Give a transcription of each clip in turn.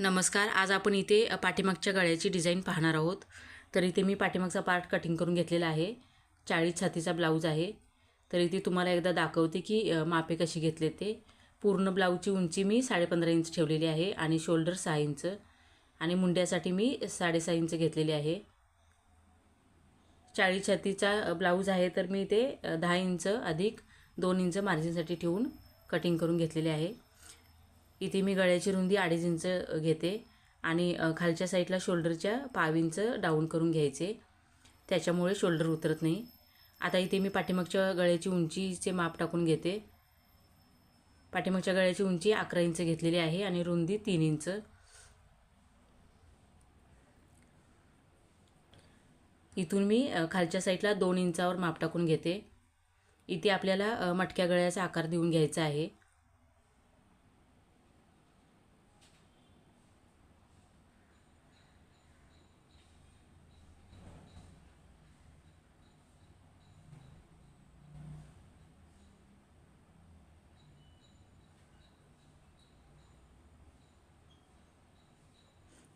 नमस्कार आज आपण इथे पाठीमागच्या गळ्याची डिझाईन पाहणार आहोत. तर इथे मी पाठीमागचा पार्ट कटिंग करून घेतलेला आहे. चाळीस छातीचा ब्लाऊज आहे. तर इथे तुम्हाला एकदा दाखवते की मापे कशी घेतले ते. पूर्ण ब्लाऊजची उंची मी साडेपंधरा इंच ठेवलेली आहे आणि शोल्डर सहा इंच. आणि मुंड्यासाठी मी साडेसहा इंच घेतलेले आहे. चाळीस छातीचा ब्लाऊज आहे तर मी ते दहा इंच अधिक दोन इंच मार्जिनसाठी ठेवून कटिंग करून घेतलेले आहे. इथे मी गळ्याची रुंदी अडीच इंच घेते आणि खालच्या साईडला शोल्डरच्या पाव इंच डाऊन करून घ्यायचे. त्याच्यामुळे शोल्डर उतरत नाही. आता इथे मी पाठीमागच्या गळ्याची उंचीचे माप टाकून घेते. पाठीमागच्या गळ्याची उंची अकरा इंच घेतलेली आहे आणि रुंदी तीन इंच. इथून मी खालच्या साईडला दोन इंचावर माप टाकून घेते. इथे आपल्याला मटक्या गळ्याचा आकार देऊन घ्यायचा आहे.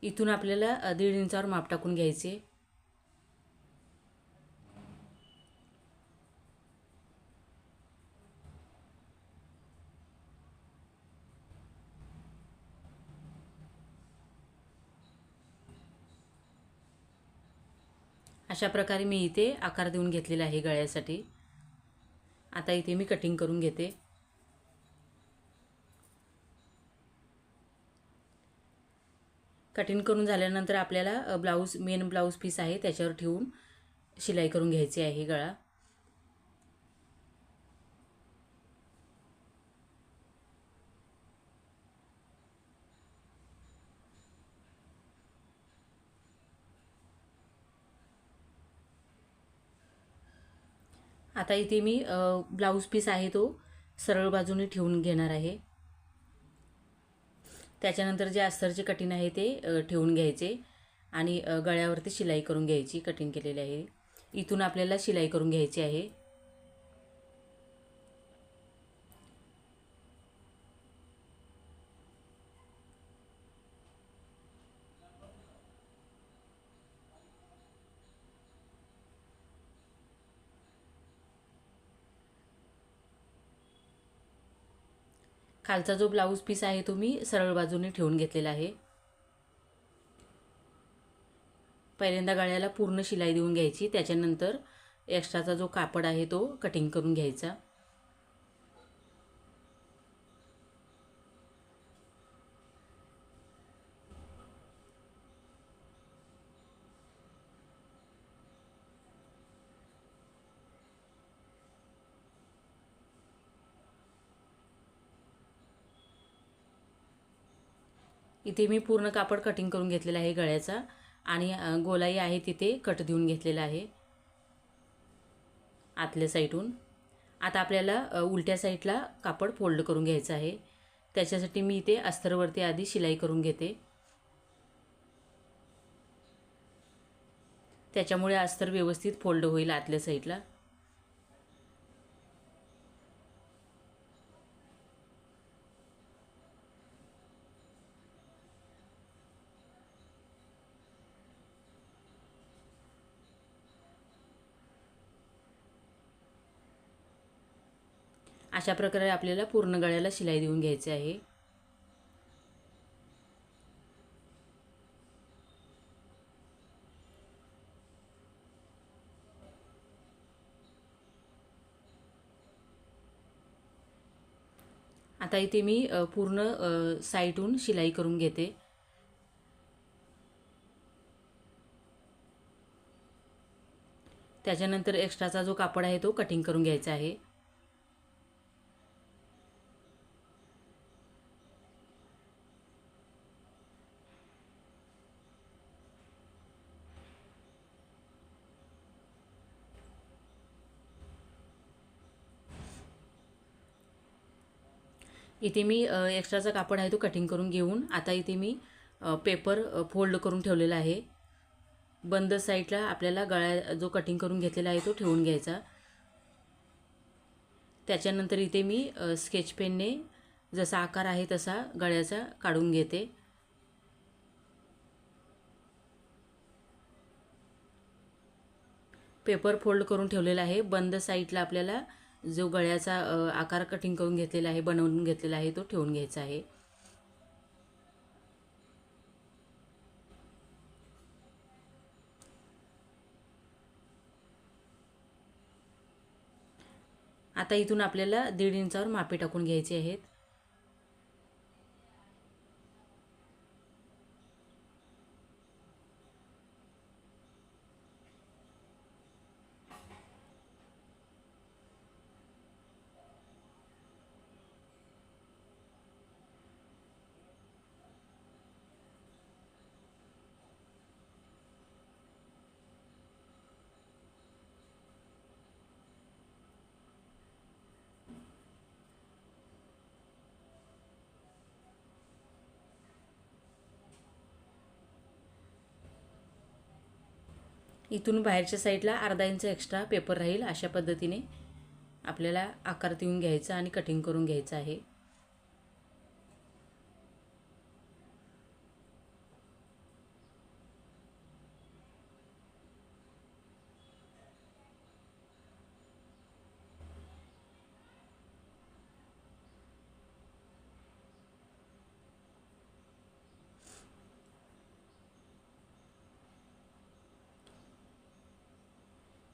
इथून आपल्याला दीड इंचावर माप टाकून घ्यायचे. अशा प्रकारे मी इथे आकार देऊन घेतलेला आहे गळ्यासाठी. आता इथे मी कटिंग करून घेते. कटिंग करून झाल्यानंतर आपल्याला ब्लाऊज मेन ब्लाऊज पीस आहे त्याच्यावर ठेवून शिलाई करून घ्यायची आहे गळा. आता इथे मी ब्लाऊज पीस आहे तो सरळ बाजूने ठेवून घेणार आहे. त्याच्यानंतर जे अस्तरचे कटिंग आहे ते ठेवून घ्यायचे आणि गळ्यावरती शिलाई करून घ्यायची कटिंग केलेली आहे. इथून आपल्याला शिलाई करून घ्यायची आहे. खालचा जो ब्लाऊज पीस आहे तो मी सरळ बाजूने ठेवून घेतलेला आहे. पहिल्यांदा गळ्याला पूर्ण शिलाई देऊन घ्यायची. त्याच्यानंतर एक्स्ट्राचा जो कापड आहे तो कटिंग करून घ्यायचा. इथे मी पूर्ण कापड कटिंग करून घेतलेला आहे गळ्याचा. आणि गोलाई आहे तिथे कट देऊन घेतलेला आहे. आतल्या साईडून आता आपल्याला उलट्या साईडला कापड फोल्ड करून घ्यायचं आहे. त्याच्यासाठी मी इथे अस्तरवरती आधी शिलाई करून घेते. त्याच्यामुळे अस्तर व्यवस्थित फोल्ड होईल आतल्या साईडला अशा प्रकारे आपल्याला पूर्ण गळ्याला शिलाई देऊन घ्यायची आहे. आता इथे मी पूर्ण साईटहून शिलाई करून घेते. त्याच्यानंतर एक्स्ट्राचा जो कापड आहे तो कटिंग करून घ्यायचा आहे. इथे मी एक्स्ट्राचा कापड आहे तो कटिंग करून घेऊन आता इथे मी पेपर फोल्ड करून ठेवलेला आहे. बंद साईडला आपल्याला गळ्या जो कटिंग करून घेतलेला आहे तो ठेवून घ्यायचा. त्याच्यानंतर इथे मी स्केच पेनने जसा आकार आहे तसा गळ्याचा काढून घेते. पेपर फोल्ड करून ठेवलेला आहे. बंद साईडला आपल्याला जो गळ्याचा आकार कटिंग करून घेतलेला आहे बनवून घेतलेला आहे तो ठेवून घ्यायचा आहे. आता इथून आपल्याला दीड इंचावर मापे टाकून घ्यायचे आहेत. इथून बाहेरच्या साईडला अर्धा इंच एक्स्ट्रा पेपर राहील अशा पद्धतीने आपल्याला आकार देऊन घ्यायचा आणि कटिंग करून घ्यायचं आहे.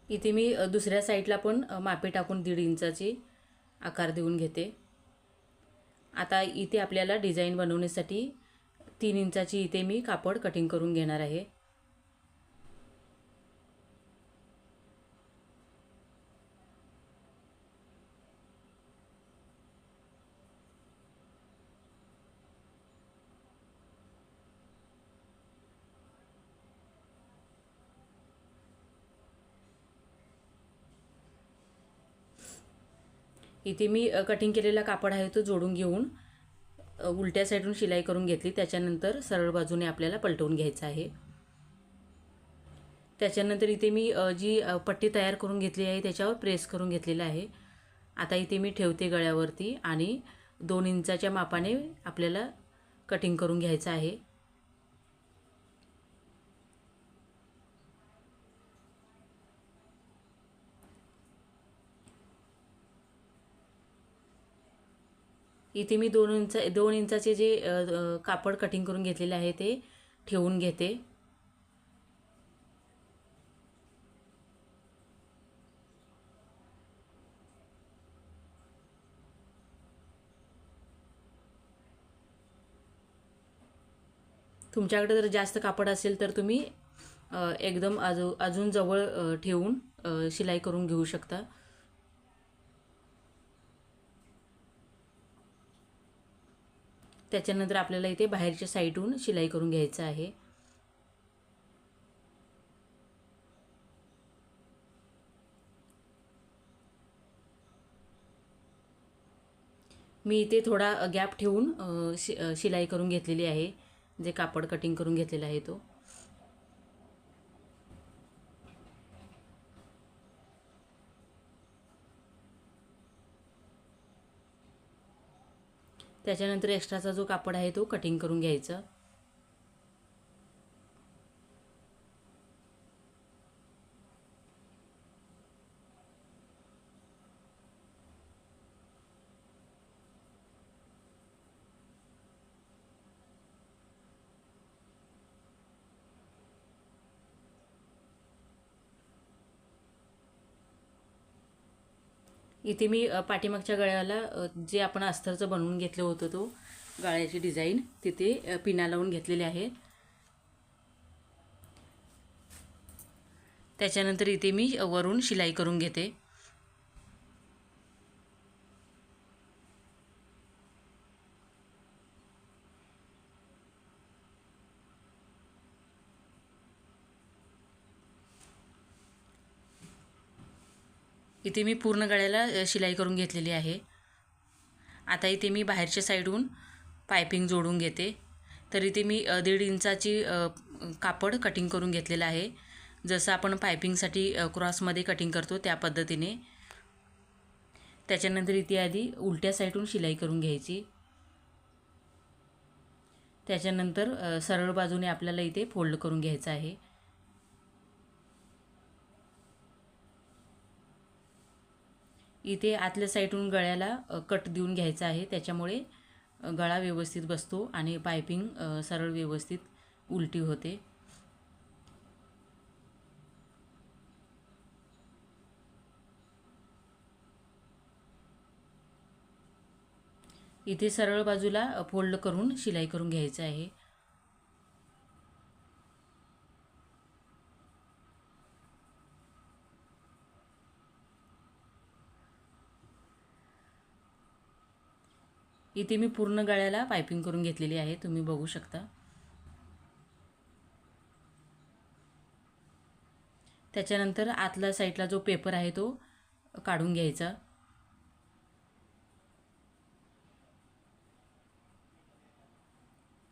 इथे मी दुसऱ्या साईडला पण मापी मापे टाकून दीड इंचाची आकार देऊन घेते. आता इथे आपल्याला डिझाईन बनवण्यासाठी तीन इंचाची इथे मी कापड कटिंग करून घेणार आहे. इथे मी कटिंग केलेला कापड आहे तो जोडून घेऊन उलट्या साईडून शिलाई करून घेतली. त्याच्यानंतर सरळ बाजूने आपल्याला पलटवून घ्यायचं आहे. त्याच्यानंतर इथे मी जी पट्टी तयार करून घेतली आहे त्याच्यावर प्रेस करून घेतलेलं आहे. आता इथे मी ठेवते गळ्यावरती आणि दोन इंचाच्या मापाने आपल्याला कटिंग करून घ्यायचं आहे. इथे मी दोन इंच दोन इंचाचे जे कापड कटिंग करून घेतलेले आहे ते ठेवून घेते. तुमच्याकडे जर जास्त कापड असेल तर तुम्ही एकदम अजू अजून जवळ ठेवून शिलाई करून घेऊ शकता. त्याच्यानंतर आपल्याला इथे बाहेरच्या साईडहून शिलाई करून घ्यायचं आहे. मी इथे थोडा गॅप ठेवून शि शिलाई करून घेतलेली आहे. जे कापड कटिंग करून घेतलेला आहे तो. त्याच्यानंतर एक्स्ट्राचा जो कापड आहे तो कटिंग करून घ्यायचा. इथे मी पाठीमागच्या गळ्याला जे आपण अस्तरचं बनवून घेतलं होतं तो गळ्याची डिझाईन तिथे पिना लावून घेतलेले आहे त्याच्यानंतर इथे मी वरून शिलाई करून घेते. इथे मी पूर्ण गळ्याला शिलाई करून घेतलेली आहे. आता इथे मी बाहेरच्या साईडहून पायपिंग जोडून घेते. तर इथे मी दीड इंचाची कापड कटिंग करून घेतलेलं आहे. जसं आपण पायपिंगसाठी क्रॉसमध्ये कटिंग करतो त्या पद्धतीने. त्याच्यानंतर इथे आधी उलट्या साईडहून शिलाई करून घ्यायची. त्याच्यानंतर सरळ बाजूने आपल्याला इथे फोल्ड करून घ्यायचं आहे. इथे आतल्या साईडून गळ्याला कट देऊन घ्यायचा आहे. त्याच्यामुळे गळा व्यवस्थित बसतो आणि पायपिंग सरळ व्यवस्थित उलटी होते. इथे सरळ बाजूला फोल्ड करून शिलाई करून घ्यायचं आहे. इथे मी पूर्ण गळ्याला पायपिंग करून घेतलेली आहे तुम्ही बघू शकता. त्याच्यानंतर आतल्या साईडला जो पेपर आहे तो काढून घ्यायचा.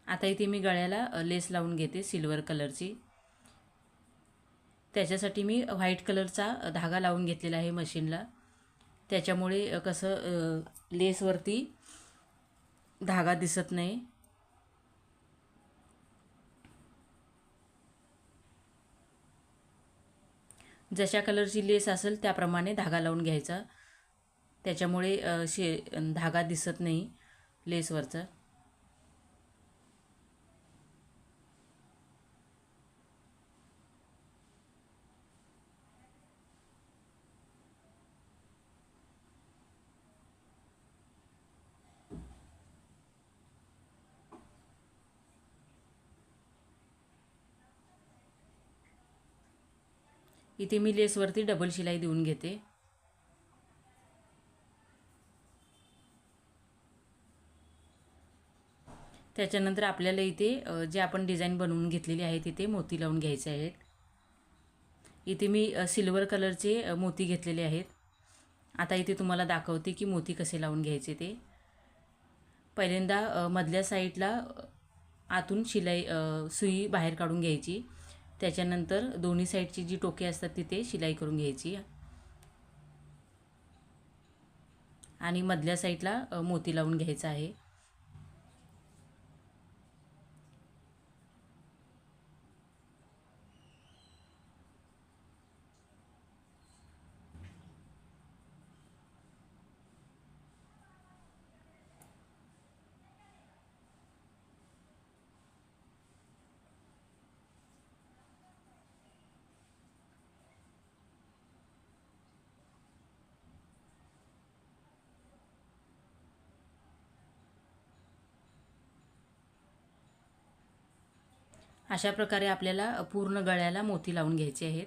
आता इथे मी गळ्याला लेस लावून घेते सिल्वर कलरची. त्याच्यासाठी मी व्हाईट कलरचा धागा लावून घेतलेला आहे मशीनला. त्याच्यामुळे कसं लेसवरती धागा दिसत नाही. जशा कलरची लेस असेल त्याप्रमाणे धागा लावून घ्यायचा. त्याच्यामुळे शे धागा दिसत नाही लेसवरचा. इथे मी लेसवरती डबल शिलाई देऊन घेते. त्याच्यानंतर आपल्याला इथे जे आपण डिझाईन बनवून घेतलेली आहे तिथे मोती लावून घ्यायचे आहेत. इथे मी सिल्वर कलरचे मोती घेतलेले आहेत. आता इथे तुम्हाला दाखवते की मोती कसे लावून घ्यायचे ते. पहिल्यांदा मधल्या साईडला आतून शिलाई सुई बाहेर काढून घ्यायची. त्याच्यानंतर दोन्ही साईडची जी टोके असतात तिथे शिलाई करून घ्यायची. आणि मधल्या साईडला मोती लावून घ्यायचा आहे. अशा प्रकारे आपल्याला पूर्ण गळ्याला मोती लावून घ्यायचे आहेत.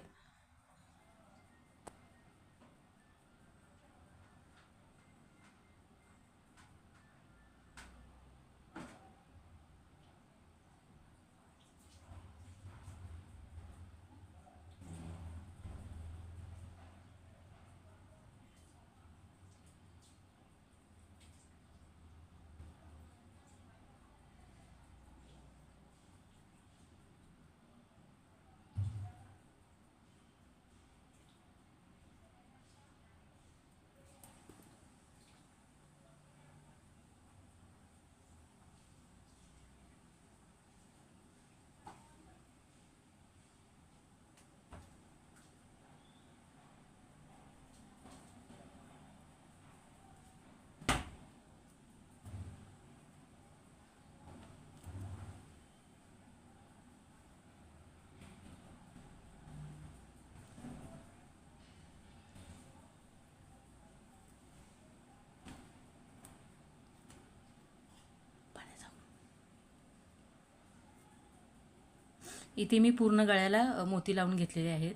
इथे मी पूर्ण गळ्याला मोती लावून घेतलेले आहेत.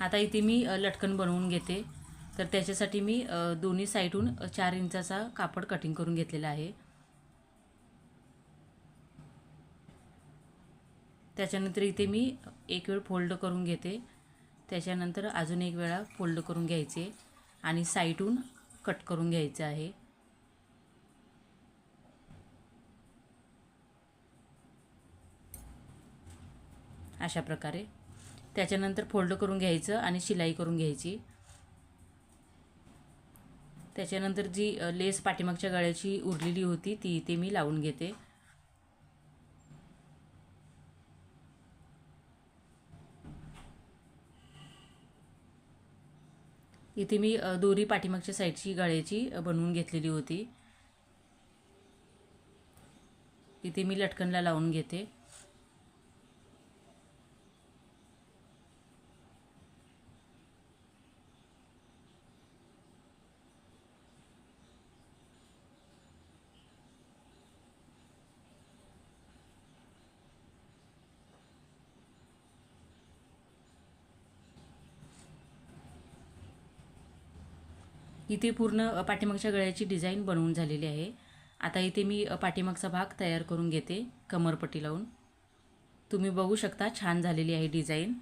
आता इथे मी लटकन बनवून घेते. तर त्याच्यासाठी मी दोन्ही साईडहून चार इंचाचा कापड कटिंग करून घेतलेला आहे. त्याच्यानंतर इथे मी एक वेळ फोल्ड करून घेते. त्याच्यानंतर अजून एक वेळा फोल्ड करून घ्यायचे आणि साईडहून कट करून घ्यायचं आहे. अशा प्रकारे. त्याच्यानंतर फोल्ड करून घ्यायचं आणि शिलाई करून घ्यायची. त्याच्यानंतर जी लेस पाठीमागच्या गळ्याची उरलेली होती ती इथे मी लावून घेते. इथे मी दोरी पाठीमागच्या साईडची गळ्याची बनवून घेतलेली होती. इथे मी लटकनला लावून घेते. इथे पूर्ण पाठीमागच्या गळ्याची डिझाईन बनवून झालेली आहे. आता इथे मी पाठीमागचा भाग तयार करून घेते कमरपट्टी लावून. तुम्ही बघू शकता छान झालेली आहे डिझाईन.